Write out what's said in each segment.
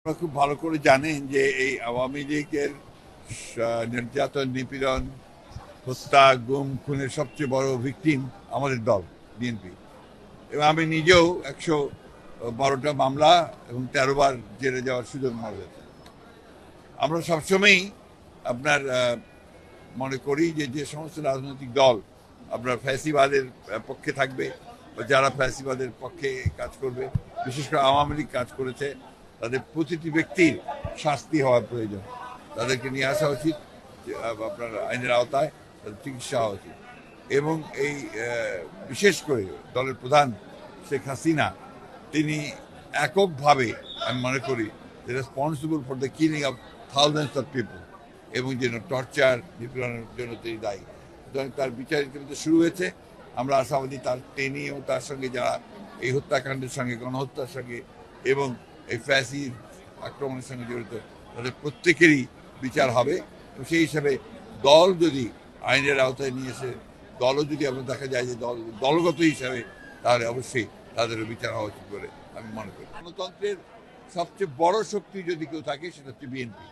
আপনারা খুব ভালো করে জানেন যে এই আওয়ামী লীগের নির্যাতন, নিপীড়ন, হত্যা, গুম, খুনের সবচেয়ে বড় ভিকটিম আমাদের দল, বিএনপি। এবং আমি নিজেও একশো বারোটা মামলা এবং তেরো বার জেলে যাওয়ার সুযোগ আমার হয়েছে। আমরা সবসময়ই আপনার মনে করি যে যে সমস্ত রাজনৈতিক দল আপনার ফ্যাসিবাদের পক্ষে থাকবে বা যারা ফ্যাসিবাদের পক্ষে কাজ করবে, বিশেষ করে আওয়ামী লীগ কাজ করেছে তাদের প্রতিটি ব্যক্তির শাস্তি হওয়া প্রয়োজন। তাদেরকে নিয়ে আসা উচিত যে, আপনার আইনের আওতায় তাদের চিকিৎসা হওয়া উচিত। এবং এই বিশেষ করে দলের প্রধান শেখ হাসিনা তিনি এককভাবে আমি মনে করি responsible for the killing of thousands of people এবং যেন টর্চার নিপীড়নের জন্য তিনি দায়ী। সুতরাং তার বিচার ইতিমধ্যে শুরু হয়েছে। আমরা আশাবাদী তার তিনি এবং তার সঙ্গে যারা এই হত্যাকাণ্ডের সঙ্গে গণহত্যার সঙ্গে এবং এই ফ্যাসি আক্রমণের সঙ্গে জড়িত। তাদের প্রত্যেকেরই বিচার হবে। এবং সেই হিসাবে দল যদি আইনের আওতায় নিয়ে এসে, দলও যদি আমরা দেখা যায় যে দল, দলগত হিসাবে, তাহলে অবশ্যই তাদেরও বিচার হওয়া উচিত বলে আমি মনে করি। গণতন্ত্রের সবচেয়ে বড় শক্তি যদি কেউ থাকে, সেটা হচ্ছে বিএনপি।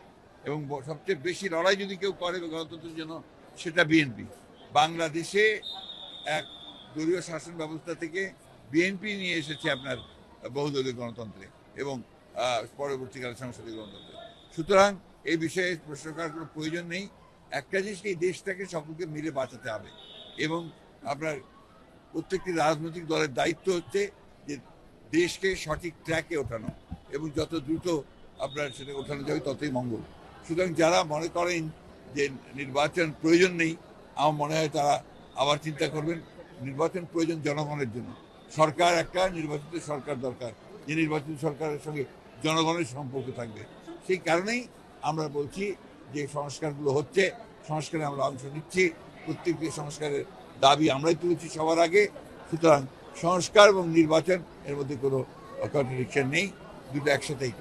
এবং সবচেয়ে বেশি লড়াই যদি কেউ করে গণতন্ত্রের জন্য, সেটা বিএনপি। বাংলাদেশে এক দলীয় শাসন ব্যবস্থা থেকে বিএনপি নিয়ে এসেছে আপনার বহুদলীয় গণতন্ত্রে। এবং পরবর্তীকালে সংসদীয় গণতন্ত্রে সুতরাং এই বিষয়ে প্রশ্ন করার কোনো প্রয়োজন নেই। একটা জিনিস এই দেশটাকে সকলকে মিলে বাঁচাতে হবে এবং আপনার প্রত্যেকটি রাজনৈতিক দলের দায়িত্ব হচ্ছে যে দেশকে সঠিক ট্র্যাকে ওঠানো এবং যত দ্রুত আপনার সেটা ওঠানো যাবে ততই মঙ্গল। সুতরাং যারা মনে করেন যে নির্বাচন প্রয়োজন নেই, আমার মনে হয় তারা আবার চিন্তা করবেন, নির্বাচন প্রয়োজন জনগণের জন্য। সরকার একটা, নির্বাচিত সরকার দরকার। যে নির্বাচিত সরকারের সঙ্গে জনগণের সম্পর্ক থাকবে। সেই কারণেই আমরা বলছি যে সংস্কারগুলো হচ্ছে, সংস্কারে আমরা অংশ নিচ্ছি। প্রত্যেকটি সংস্কারের দাবি আমরাই তুলেছি সবার আগে। সুতরাং সংস্কার এবং নির্বাচন এর মধ্যে কোনো কন্ট্রাডিকশন নেই, দুটো একসাথেই।